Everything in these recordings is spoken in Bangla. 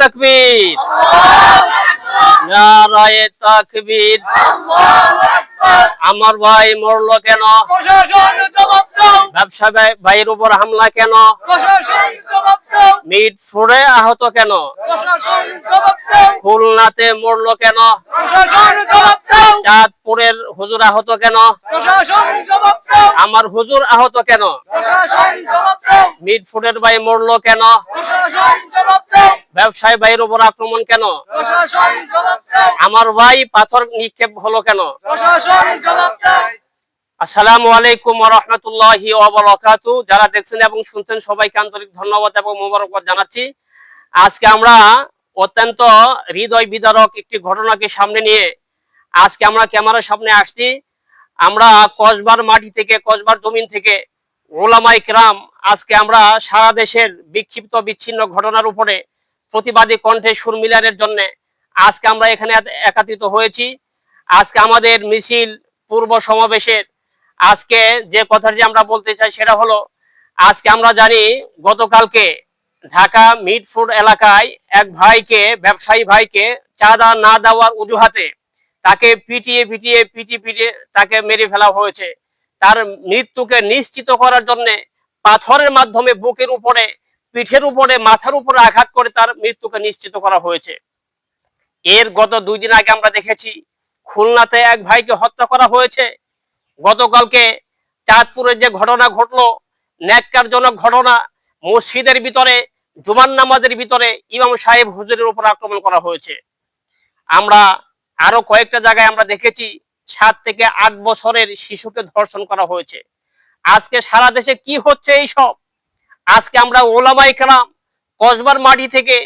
তাকবীর। নারায়ে তাকবীর। আমার ভাই মরলো কেন? ব্যবসা ভাইয়ের উপর হামলা কেন? মিট ফুড়ে আহত কেন? খুলনাতে মরলো কেন? চাঁদপুরের হুজুর আহত কেন? আমার হুজুর আহত কেন? মিট ভাই মরলো কেন? ব্যবসায়ী ভাইয়ের উপর আক্রমণ কেন? আমার ভাই পাথর নিক্ষেপ হলো কেন? আসসালামু আলাইকুম রহমতুল্লাহি ওবরাকাতু যারা দেখছেন এবং শুনছেন সবাইকে আন্তরিক ধন্যবাদ এবং মোবারকবাদ জানাচ্ছি। আজকে আমরা অত্যন্ত হৃদয় বিদারক একটি ঘটনাকে সামনে নিয়ে আজকে আমরা ক্যামেরার সামনে আসছি। আমরা কসবার মাটি থেকে কসবার জমিন থেকে ওলামাই ক্রাম আজকে আমরা সারা দেশের বিক্ষিপ্ত বিচ্ছিন্ন ঘটনার উপরে প্রতিবাদী কণ্ঠে সুর মিলানের জন্য আজকে আমরা এখানে একাত্রিত হয়েছি। আজকে আমাদের মিছিল পূর্ব সমাবেশের আজকে যে কথাটি আমরা বলতে চাই সেটা হলো, আজকে আমরা জানি গতকালকে ঢাকা মিটফুড এলাকায় এক ভাইকে, ব্যবসায়ী ভাইকে চাঁদা না দেওয়ার অজুহাতে তাকে পিটিয়ে পিটিয়ে পিটি পিটিয়ে তাকে মেরে ফেলা হয়েছে। তার মৃত্যুকে নিশ্চিত করার জন্য পাথরের মাধ্যমে বুকের উপরে পিঠের উপরে, মাথার উপরে আঘাত করে তার মৃত্যুকে নিশ্চিত করা হয়েছে। এর গত দুই দিন আগে আমরা দেখেছি, খুলনাতে এক ভাইকে হত্যা করা হয়েছে। গতকালকে চাঁদপুরের যে ঘটনা ঘটলো, ন্যাক্কারজনক ঘটনা, মসজিদের ভিতরে জুমান নামাজের ভিতরে ইমাম সাহেব হুজুরের উপর আক্রমণ করা হয়েছে। আমরা আরও কয়েকটা জায়গায় আমরা দেখেছি, সাত থেকে আট বছরের শিশুকে ধর্ষণ করা হয়েছে। আজকে সারা দেশে কি হচ্ছে এই সব আজকে আমরা ওলামাই কালাম কসবার মাটি থেকে,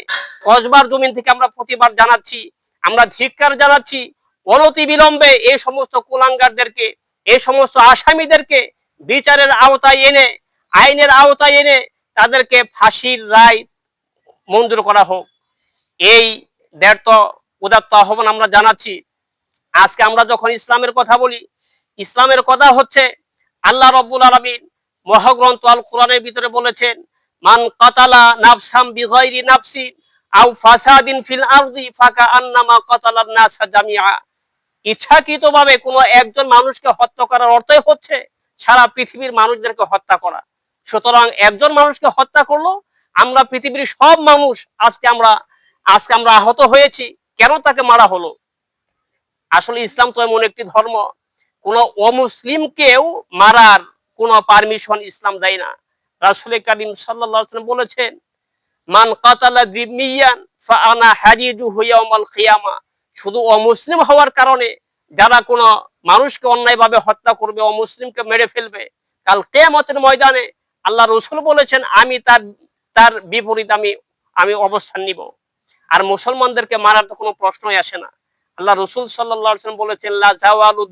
কসবার জমিন থেকে আমরা প্রতিবাদ জানাচ্ছি, আমরা ধিক্কার জানাচ্ছি, অনতি বিলম্বে এই সমস্ত কুলাঙ্গারদেরকে এই সমস্ত আসামিদেরকে বিচারের আওতায় এনে, আইনের আওতায় এনে তাদেরকে ফাঁসির রায় মঞ্জুর করা হোক। এই ব্যর্থ উদাত্ত আহ্বান আমরা জানাচ্ছি। আজকে আমরা যখন ইসলামের কথা বলি, ইসলামের কথা হচ্ছে আল্লাহ রব্বুল আলমিন মহাগ্রন্থ আল কোরআনের ভিতরে বলেছেন, মান কাতালা নাফসাম বিগয়রি নাফসি আও ফাসাদিন ফিল আরদি ফাকা আন্নামা কাতালান নাসা জামিআ। ইচ্ছাকৃতভাবে কোনো একজন মানুষকে হত্যা করার অর্থই হচ্ছে সারা পৃথিবীর মানুষদেরকে হত্যা করা। সুতরাং একজন মানুষকে হত্যা করল, আমরা পৃথিবীর সব মানুষ আজকে আমরা আজকে আমরা আহত হয়েছি, কেন তাকে মারা হলো? আসলে ইসলাম তো এমন একটি ধর্ম, কোন অমুসলিমকেও মারার কোনো পারমিশন ইসলাম দেয় না। রাসুল করিম সাল্লাম বলেছেন, মান কাতালা দিমিয়ান ফাআনা হাজিদু হুয়াউমাল কিয়ামা। শুধু অমুসলিম হওয়ার কারণে যারা কোনো মানুষকে অন্যায়ভাবে হত্যা করবে, অমুসলিমকে মেরে ফেলবে, কাল কেয়ামতের ময়দানে আল্লাহ রসুল বলেছেন, আমি তার তার বিপরীত আমি আমি অবস্থান নিব। আর মুসলমানদেরকে মারার তো কোনো প্রশ্নই আসে না। আল্লাহ রসুল সাল্লাম বলেছেন, লা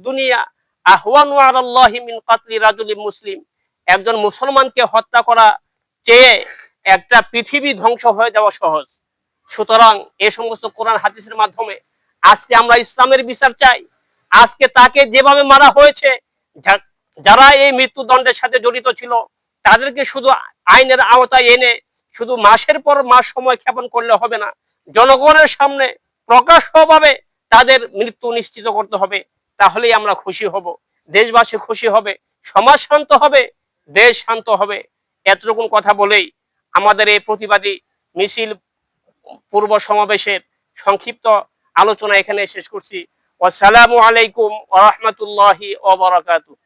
দুনিয়া আহওয়ানু আলাল্লাহি মিন কাতলি রাজুলি মুসলিম। একজন মুসলমানকে হত্যা করা চেয়ে একটা পৃথিবী ধ্বংস হয়ে যাওয়া সহজ। সুতরাং এ সমস্ত কোরআন হাদিসের মাধ্যমে আজকে আমরা ইসলামের বিচার চাই। আজকে তাকে যেভাবে মারা হয়েছে যারা এই মৃত্যুদণ্ডের সাথে জড়িত ছিল, তাদেরকে শুধু আইনের আওতায় এনে শুধু মাসের পর মাস সময় ক্ষেপণ করলে হবে না। জনগণের সামনে প্রকাশ্যভাবে তাদের মৃত্যু নিশ্চিত করতে হবে। তাহলেই আমরা খুশি হব। দেশবাসী খুশি হবে, সমাজ শান্ত হবে, দেশ শান্ত হবে। এতটুকুন কথা বলেই আমাদের এই প্রতিবাদী মিছিল পূর্ব সমাবেশের সংক্ষিপ্ত আলোচনা এখানে শেষ করছি। আসসালামু আলাইকুম ওয়া ও ওয়া বারাকাতুহু।